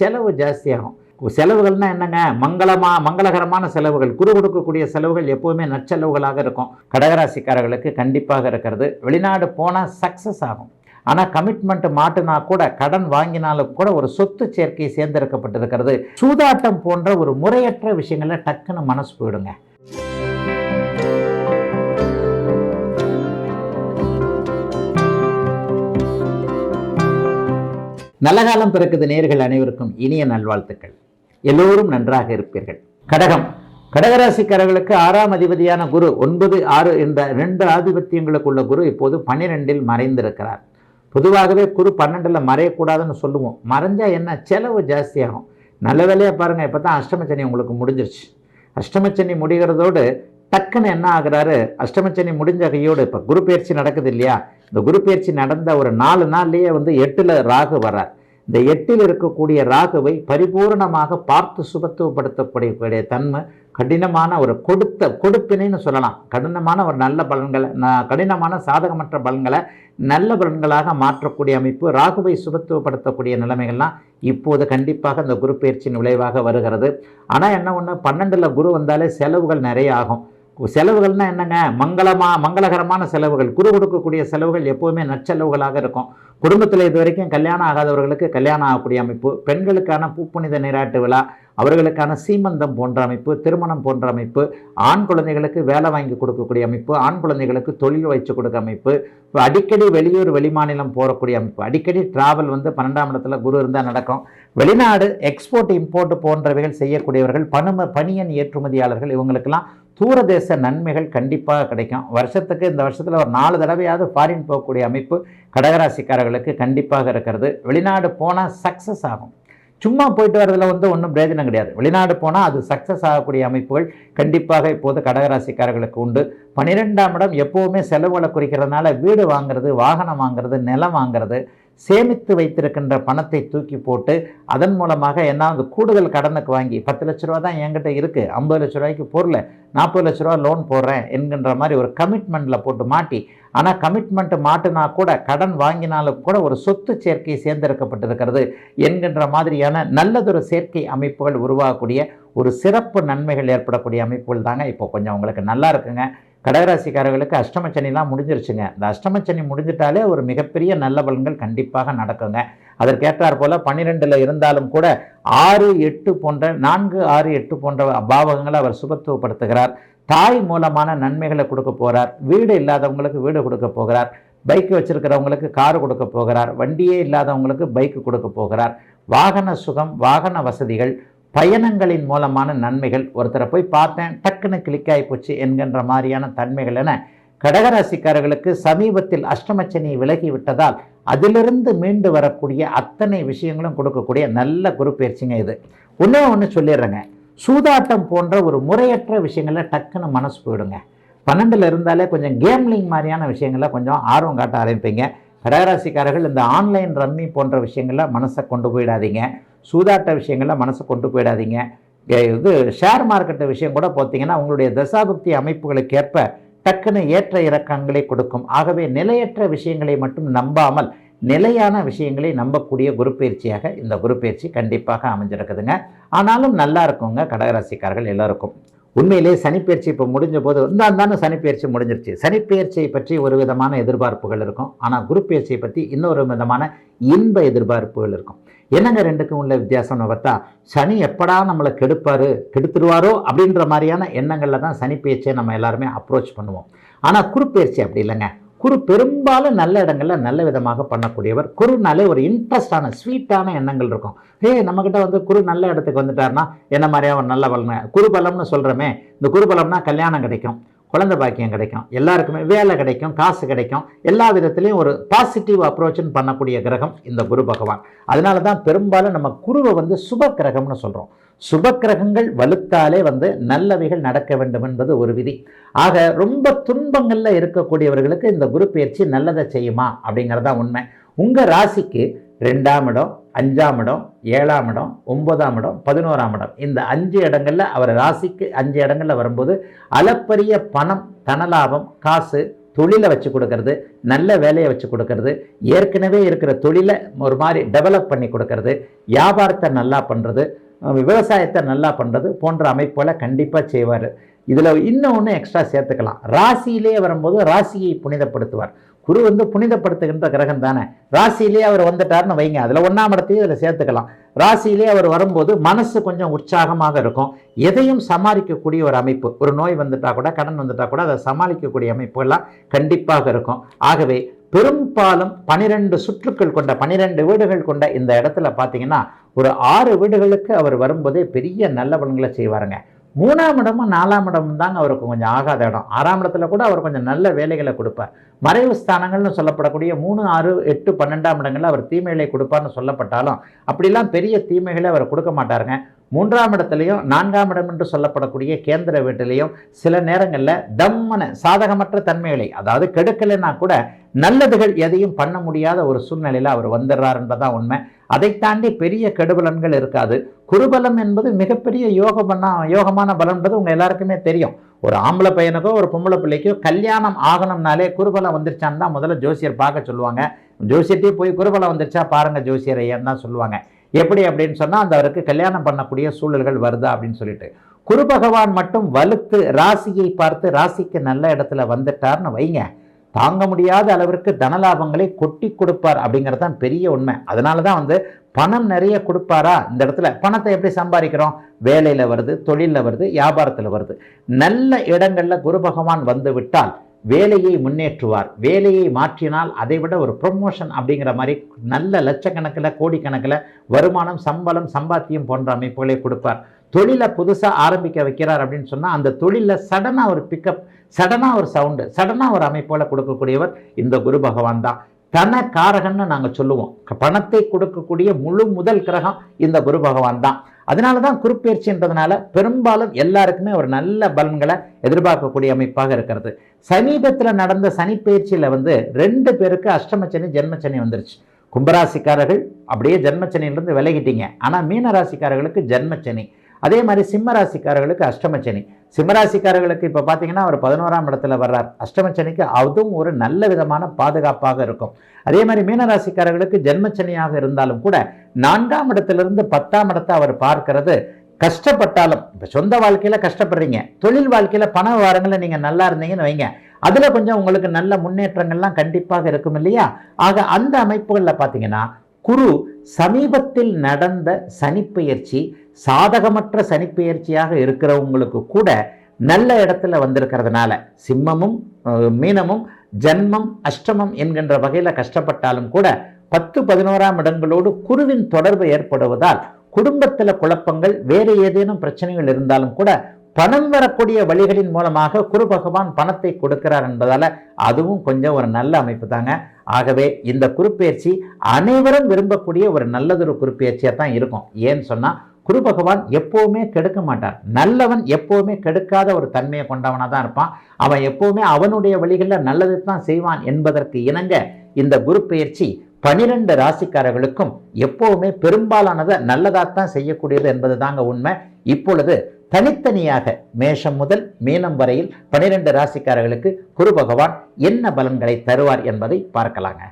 செலவு ஜாஸ்தியாகும். செலவுகள்னா என்னங்க? மங்களமா மங்களகரமான செலவுகள். குரு கொடுக்கக்கூடிய செலவுகள் எப்போவுமே நற்செலவுகளாக இருக்கும். கடகராசிக்காரர்களுக்கு கண்டிப்பாக இருக்கிறது. வெளிநாடு போனால் சக்ஸஸ் ஆகும். ஆனால் கமிட்மெண்ட் மாட்டுனா கூட கடன் வாங்கினாலும் கூட ஒரு சொத்து சேர்க்கை சேர்ந்திருக்கப்பட்டிருக்கிறது. சூதாட்டம் போன்ற ஒரு முறையற்ற விஷயங்களை டக்குன்னு மனசு போயிடுங்க. நல்ல காலம் பிறக்குது நேர்கள் அனைவருக்கும் இனிய நல்வாழ்த்துக்கள். எல்லோரும் நன்றாக இருப்பீர்கள். கடகம். கடகராசிக்காரர்களுக்கு ஆறாம் அதிபதியான குரு ஒன்பது ஆறு என்ற ரெண்டு ஆதிபத்தியங்களுக்குள்ள குரு இப்போது பன்னிரெண்டில் மறைந்திருக்கிறார். பொதுவாகவே குரு பன்னெண்டில் மறையக்கூடாதுன்னு சொல்லுவோம். மறைஞ்சால் என்ன? செலவு ஜாஸ்தியாகும் நல்ல வேலையாக பாருங்கள் இப்போ தான் அஷ்டமச்சனி உங்களுக்கு முடிஞ்சிருச்சு. அஷ்டமச்சனி முடிகிறதோடு டக்குன்னு என்ன ஆகுறாரு? அஷ்டமச்சனி முடிஞ்ச கையோடு இப்போ குரு பயிற்சி நடக்குது இல்லையா? இந்த குரு பயிற்சி நடந்த ஒரு நாலு நாள்லேயே வந்து எட்டில் ராகு வர்றார். இந்த எட்டில் இருக்கக்கூடிய ராகுவை பரிபூர்ணமாக பார்த்து சுபத்துவப்படுத்தக்கூடிய தன்மை கடினமான ஒரு கொடுத்த கொடுப்பினைன்னு சொல்லலாம். கடினமான ஒரு நல்ல பலன்களை கடினமான சாதகமற்ற பலன்களை நல்ல பலன்களாக மாற்றக்கூடிய அமைப்பு ராகுவை சுபத்துவப்படுத்தக்கூடிய நிலைமைகள்லாம் இப்போது கண்டிப்பாக இந்த குரு பயிற்சியின் விளைவாக வருகிறது. ஆனால் என்ன ஒன்று பன்னெண்டில் குரு வந்தாலே செலவுகள் நிறைய ஆகும். செலவுகள்னா என்னங்க? மங்களமா மங்களகரமான செலவுகள். குரு கொடுக்கக்கூடிய செலவுகள் எப்போவுமே நற்செலவுகளாக இருக்கும். குடும்பத்தில் இது வரைக்கும் கல்யாணம் ஆகாதவர்களுக்கு கல்யாணம் ஆகக்கூடிய அமைப்பு பெண்களுக்கான பூப்புனித நீராட்டு விழா அவர்களுக்கான சீமந்தம் போன்ற அமைப்பு திருமணம் போன்ற அமைப்பு ஆண் குழந்தைகளுக்கு வேலை வாங்கி கொடுக்கக்கூடிய அமைப்பு ஆண் குழந்தைகளுக்கு தொழில் வைச்சு கொடுக்க அமைப்பு இப்போ அடிக்கடி வெளியூர் வெளிமாநிலம் போகக்கூடிய அமைப்பு. அடிக்கடி டிராவல் வந்து பன்னெண்டாம் இடத்துல குரு இருந்தால் நடக்கும். வெளிநாடு எக்ஸ்போர்ட் இம்போர்ட் போன்றவைகள் செய்யக்கூடியவர்கள் பணும பணியன் ஏற்றுமதியாளர்கள் இவங்களுக்கெல்லாம் தூரதேச நன்மைகள் கண்டிப்பாக கிடைக்கும். வருஷத்துக்கு இந்த வருஷத்தில் ஒரு நாலு தடவையாவது ஃபாரின் போகக்கூடிய அமைப்பு கடகராசிக்காரர்களுக்கு கண்டிப்பாக இருக்கிறது. வெளிநாடு போனால் சக்ஸஸ் ஆகும். சும்மா போயிட்டு வரதுல வந்து ஒன்றும் பிரயோஜனம் கிடையாது. வெளிநாடு போனால் அது சக்ஸஸ் ஆகக்கூடிய அமைப்புகள் கண்டிப்பாக இப்போது கடகராசிக்காரர்களுக்கு உண்டு. பன்னிரெண்டாம் இடம் எப்போவுமே செலவுகளை குறிக்கிறதுனால வீடு வாங்குறது வாகனம் வாங்குறது நிலம் வாங்குறது சேமித்து வைத்திருக்கின்ற பணத்தை தூக்கி போட்டு அதன் மூலமாக என்ன அந்த கூடுதல் கடனுக்கு வாங்கி பத்து லட்ச ரூபா தான் என்கிட்ட இருக்குது ஐம்பது லட்ச ரூபாய்க்கு போடல நாற்பது லட்ச ரூபா லோன் போடுறேன் என்கின்ற மாதிரி ஒரு கமிட்மெண்ட்டில் போட்டு மாட்டி ஆனால் கமிட்மெண்ட் மாட்டுனா கூட கடன் வாங்கினாலும் கூட ஒரு சொத்து சேர்க்கை சேர்ந்திருக்கப்பட்டிருக்கிறது என்கின்ற மாதிரியான நல்லதொரு சேர்க்கை அமைப்புகள் உருவாகக்கூடிய ஒரு சிறப்பு நன்மைகள் ஏற்படக்கூடிய அமைப்புகள் தாங்க இப்போ கொஞ்சம் உங்களுக்கு நல்லா இருக்குங்க. கடகராசிக்காரர்களுக்கு அஷ்டமச்சனிலாம் முடிஞ்சிருச்சுங்க. இந்த அஷ்டமச்சனி முடிஞ்சிட்டாலே ஒரு மிகப்பெரிய நல்ல பலன்கள் கண்டிப்பாக நடக்குங்க. அதற்கேற்றார் போல பன்னிரெண்டில் இருந்தாலும் கூட ஆறு எட்டு போன்ற நான்கு ஆறு எட்டு போன்ற பாவகங்களை அவர் சுபத்துவப்படுத்துகிறார். தாய் மூலமான நன்மைகளை கொடுக்க போகிறார் வீடு இல்லாதவங்களுக்கு வீடு கொடுக்க போகிறார். பைக் வச்சிருக்கிறவங்களுக்கு கார் கொடுக்க போகிறார். வண்டியே இல்லாதவங்களுக்கு பைக்கு கொடுக்க போகிறார். வாகன சுகம் வாகன வசதிகள் பயணங்களின் மூலமான நன்மைகள். ஒருத்தரை போய் பார்த்தேன் டக்குன்னு கிளிக் ஆகி போச்சு என்கின்ற மாதிரியான தன்மைகள் என கடகராசிக்காரர்களுக்கு சமீபத்தில் அஷ்டமச்சனி விலகி விட்டதால் அதிலிருந்து மீண்டு வரக்கூடிய அத்தனை விஷயங்களும் கொடுக்கக்கூடிய நல்ல குரு பயிற்சிங்க இது. ஒன்றே ஒன்று சொல்லிடுறேங்க. சூதாட்டம் போன்ற ஒரு முறையற்ற விஷயங்களை டக்குன்னு மனசு போயிடுங்க. பன்னெண்டில் இருந்தாலே கொஞ்சம் கேம்லிங் மாதிரியான விஷயங்களை கொஞ்சம் ஆர்வம் காட்ட ஆரம்பிப்பீங்க. கடகராசிக்காரர்கள் இந்த ஆன்லைன் ரம்மி போன்ற விஷயங்களை மனசை கொண்டு போயிடாதீங்க. சூதாட்ட விஷயங்களை மனசை கொண்டு போயிடாதீங்க. இது ஷேர் மார்க்கெட்டு விஷயம் கூட பார்த்தீங்கன்னா உங்களுடைய தசாபக்தி அமைப்புகளுக்கு ஏற்ப டக்குன்னு ஏற்ற இறக்கங்களை கொடுக்கும். ஆகவே நிலையற்ற விஷயங்களை மட்டும் நம்பாமல் நிலையான விஷயங்களை நம்பக்கூடிய குரு பயிற்சியாக இந்த குரு பயிற்சி கண்டிப்பாக அமைஞ்சிருக்குதுங்க. ஆனாலும் நல்லா இருக்குங்க கடகராசிக்காரர்கள் எல்லோருக்கும். உண்மையிலே சனிப்பெயர்ச்சி இப்போ முடிஞ்ச போது இந்த தானே சனிப்பெயர்ச்சி முடிஞ்சிருச்சு. சனிப்பெயர்ச்சியை பற்றி ஒரு விதமான எதிர்பார்ப்புகள் இருக்கும். ஆனால் குரு பயிற்சியை பற்றி இன்னொரு விதமான இன்ப எதிர்பார்ப்புகள் இருக்கும். என்னங்க ரெண்டுக்கும் உள்ள வித்தியாசம்னு பார்த்தா சனி எப்படா நம்மளை கெடுப்பார் கெடுத்துருவாரோ அப்படின்ற மாதிரியான எண்ணங்களில் தான் சனி பயிற்சியை நம்ம எல்லாருமே அப்ரோச் பண்ணுவோம். ஆனால் குரு பயிற்சி அப்படி இல்லைங்க. குரு பெரும்பாலும் நல்ல இடங்களில் நல்ல விதமாக பண்ணக்கூடியவர். குருனாலே ஒரு இன்ட்ரெஸ்டான ஸ்வீட்டான எண்ணங்கள் இருக்கும். ஏ நம்மக்கிட்ட வந்து குரு நல்ல இடத்துக்கு வந்துட்டாருன்னா என்ன மாதிரியா ஒரு நல்ல பலன் குரு பலம்னு சொல்கிறோமே இந்த குரு பலம்னா கல்யாணம் கிடைக்கும். குழந்தை பாக்கியம் கிடைக்கும் எல்லாருக்குமே வேலை கிடைக்கும் காசு கிடைக்கும். எல்லா விதத்துலேயும் ஒரு பாசிட்டிவ் அப்ரோச்சுன்னு பண்ணக்கூடிய கிரகம் இந்த குரு பகவான். அதனால தான் பெரும்பாலும் நம்ம குருவை வந்து சுப கிரகம்னு சொல்கிறோம் சுப கிரகங்கள் வலுத்தாலே வந்து நல்லவைகள் நடக்க வேண்டும் என்பது ஒரு விதி. ஆக ரொம்ப துன்பங்களில் இருக்கக்கூடியவர்களுக்கு இந்த குரு பயிற்சி நல்லதை செய்யுமா அப்படிங்கிறதான் உண்மை. உங்கள் ராசிக்கு ரெண்டாம் இடம் அஞ்சாம் இடம் ஏழாம் இடம் ஒன்பதாம் இடம் பதினோராம் இடம். இந்த அஞ்சு இடங்களில் அவர் ராசிக்கு அஞ்சு இடங்களில் வரும்போது அளப்பரிய பணம் தனலாபம் காசு தொழிலை வச்சு கொடுக்கறது நல்ல வேலையை வச்சு கொடுக்கறது ஏற்கனவே இருக்கிற தொழிலை ஒரு மாதிரி டெவலப் பண்ணி கொடுக்கறது வியாபாரத்தை நல்லா பண்ணுறது விவசாயத்தை நல்லா பண்ணுறது போன்ற அமைப்புகளை கண்டிப்பாக செய்வார். இதில் இன்னும் ஒன்று எக்ஸ்ட்ரா சேர்த்துக்கலாம். ராசியிலே வரும்போது ராசியை புனிதப்படுத்துவார். குரு வந்து புனிதப்படுத்துகின்ற கிரகம் தானே? ராசியிலே அவர் வந்துட்டார்னு வைங்க. அதில் ஒன்றாம் இடத்தையும் இதில் சேர்த்துக்கலாம். ராசியிலே அவர் வரும்போது மனசு கொஞ்சம் உற்சாகமாக இருக்கும். எதையும் சமாளிக்கக்கூடிய ஒரு அமைப்பு. ஒரு நோய் வந்துட்டா கூட கடன் வந்துட்டா கூட அதை சமாளிக்கக்கூடிய அமைப்புகள்லாம் கண்டிப்பாக இருக்கும். ஆகவே பெரும்பாலும் பனிரெண்டு சுற்றுக்கள் கொண்ட பனிரெண்டு வீடுகள் கொண்ட இந்த இடத்துல பார்த்தீங்கன்னா ஒரு ஆறு வீடுகளுக்கு அவர் வரும்போதே பெரிய நல்ல பலன்களை செய்வாருங்க. மூணாம் இடமும் நாலாம் இடமும் தாங்க அவருக்கு கொஞ்சம் ஆகாத இடம். ஆறாம் இடத்துல கூட அவர் கொஞ்சம் நல்ல வேலைகளை கொடுப்பார். மறைவு ஸ்தானங்கள்னு சொல்லப்படக்கூடிய மூணு ஆறு எட்டு பன்னெண்டாம் இடங்களில் அவர் தீமைகளை கொடுப்பார்னு சொல்லப்பட்டாலும் அப்படிலாம் பெரிய தீமைகளை அவர் கொடுக்க மாட்டாருங்க. மூன்றாம் இடத்துலையும் நான்காம் இடம் என்று சொல்லப்படக்கூடிய கேந்திர வீட்டிலையும் சில நேரங்களில் தம்மன சாதகமற்ற தன்மைகளை அதாவது கெடுக்கலைன்னா கூட நல்லதுகள் எதையும் பண்ண முடியாத ஒரு சூழ்நிலையில் அவர் வந்துடுறாருன்றதான் உண்மை. அதை தாண்டி பெரிய கெடுபலன்கள் இருக்காது. குருபலம் என்பது மிகப்பெரிய யோக பண்ண யோகமான பலன்றது உங்கள் எல்லாருக்குமே தெரியும். ஒரு ஆம்பளை பையனுக்கோ ஒரு பொம்பளை பிள்ளைக்கோ கல்யாணம் ஆகணும்னாலே குருபலம் வந்துருச்சான்னு தான் முதல்ல ஜோசியர் பார்க்க சொல்லுவாங்க. ஜோசியர்ட்டே போய் குருபலம் வந்துருச்சா? பாருங்க ஜோசியர் ஐயன் தான் சொல்லுவாங்க. எப்படி அப்படின்னு சொன்னால் அந்த அவருக்கு கல்யாணம் பண்ணக்கூடிய சூழல்கள் வருதா அப்படின்னு சொல்லிட்டு. குரு பகவான் மட்டும் வலுத்து ராசியை பார்த்து ராசிக்கு நல்ல இடத்துல வந்துட்டார்னு வைங்க. தாங்க முடியாத அளவிற்கு தனலாபங்களை கொட்டி கொடுப்பார் அப்படிங்கிறது தான் பெரிய உண்மை. அதனால தான் வந்து பணம் நிறைய கொடுப்பாரா? இந்த இடத்துல பணத்தை எப்படி சம்பாதிக்கிறோம்? வேலையில் வருது தொழிலில் வருது வியாபாரத்தில் வருது. நல்ல இடங்களில் குரு பகவான் வந்து விட்டால் வேலையை முன்னேற்றுவார். வேலையை மாற்றினால் அதை விட ஒரு ப்ரொமோஷன் அப்படிங்கிற மாதிரி நல்ல லட்சக்கணக்கில் கோடிக்கணக்கில் வருமானம் சம்பளம் சம்பாத்தியம் போன்ற அமைப்புகளை கொடுப்பார். தொழிலை புதுசாக ஆரம்பிக்க வைக்கிறார் அப்படின்னு சொன்னால் அந்த தொழிலில் சடனாக ஒரு பிக்கப் சடனாக ஒரு சவுண்டு சடனாக ஒரு அமைப்போல கொடுக்கக்கூடியவர் இந்த குரு பகவான் தான். தன காரகன்னு நாங்கள் சொல்லுவோம் பணத்தை கொடுக்கக்கூடிய முழு முதல் கிரகம் இந்த குரு பகவான் தான். அதனால தான் குறுப்பெயர்ச்சின்றதுனால பெரும்பாலும் எல்லாருக்குமே ஒரு நல்ல பலன்களை எதிர்பார்க்கக்கூடிய அமைப்பாக இருக்கிறது. சமீபத்தில் நடந்த சனிப்பெயர்ச்சியில் வந்து ரெண்டு பேருக்கு அஷ்டமச்சனி ஜென்மச்சனி வந்துருச்சு. கும்பராசிக்காரர்கள் அப்படியே ஜென்மச்சனியிலிருந்து விலகிட்டீங்க. ஆனால் மீனராசிக்காரர்களுக்கு ஜென்மச்சனி அதே மாதிரி சிம்மராசிக்காரர்களுக்கு அஷ்டமச்சனி. சிம்மராசிக்காரர்களுக்கு இப்போ பார்த்தீங்கன்னா அவர் பதினோராம் இடத்துல வர்றார். அஷ்டமச்சனிக்கு அதுவும் ஒரு நல்ல விதமான பாதுகாப்பாக இருக்கும். அதே மாதிரி மீனராசிக்காரர்களுக்கு ஜென்மச்சனியாக இருந்தாலும் கூட நான்காம் இடத்திலிருந்து பத்தாம் இடத்தை அவர் பார்க்கறது. கஷ்டப்பட்டாலும் இப்போ சொந்த வாழ்க்கையில் கஷ்டப்படுறீங்க. தொழில் வாழ்க்கையில் பண விவகாரங்களில் நீங்கள் நல்லா இருந்தீங்கன்னு வைங்க. அதில் கொஞ்சம் உங்களுக்கு நல்ல முன்னேற்றங்கள்லாம் கண்டிப்பாக இருக்கும் இல்லையா? ஆக அந்த அமைப்புகளில் பார்த்தீங்கன்னா குரு சமீபத்தில் நடந்த சனிப்பெயர்ச்சி சாதகமற்ற சனிப்பெயர்ச்சியாக இருக்கிறவங்களுக்கு கூட நல்ல இடத்துல வந்திருக்கிறதுனால சிம்மமும் மீனமும் ஜன்மம் அஷ்டமம் என்கின்ற வகையில் கஷ்டப்பட்டாலும் கூட பத்து பதினோராம் இடங்களோடு குருவின் தொடர்பு ஏற்படுவதால் குடும்பத்தில் குழப்பங்கள் வேறு ஏதேனும் பிரச்சனைகள் இருந்தாலும் கூட பணம் வரக்கூடிய வழிகளின் மூலமாக குரு பகவான் பணத்தை கொடுக்கிறார் என்பதால் அதுவும் கொஞ்சம் ஒரு நல்ல அமைப்பு தாங்க. ஆகவே இந்த குருப்பெயர்ச்சி அனைவரும் விரும்பக்கூடிய ஒரு நல்லதொரு குருப்பெயர்ச்சியாக தான் இருக்கும். ஏன்னு சொன்னால் குரு பகவான் எப்போவுமே கெடுக்க மாட்டார். நல்லவன் எப்போவுமே கெடுக்காத ஒரு தன்மையை கொண்டவனாக தான் இருப்பான். அவன் எப்போவுமே அவனுடைய வழிகளில் நல்லது தான் செய்வான் என்பதற்கு இணங்க இந்த குரு பயிற்சி பனிரெண்டு ராசிக்காரர்களுக்கும் எப்போவுமே பெரும்பாலானதை நல்லதாகத்தான் செய்யக்கூடியது என்பது தாங்க உண்மை. இப்பொழுது தனித்தனியாக மேஷம் முதல் மீனம் வரையில் பனிரெண்டு ராசிக்காரர்களுக்கு குரு பகவான் என்ன பலன்களை தருவார் என்பதை பார்க்கலாங்க.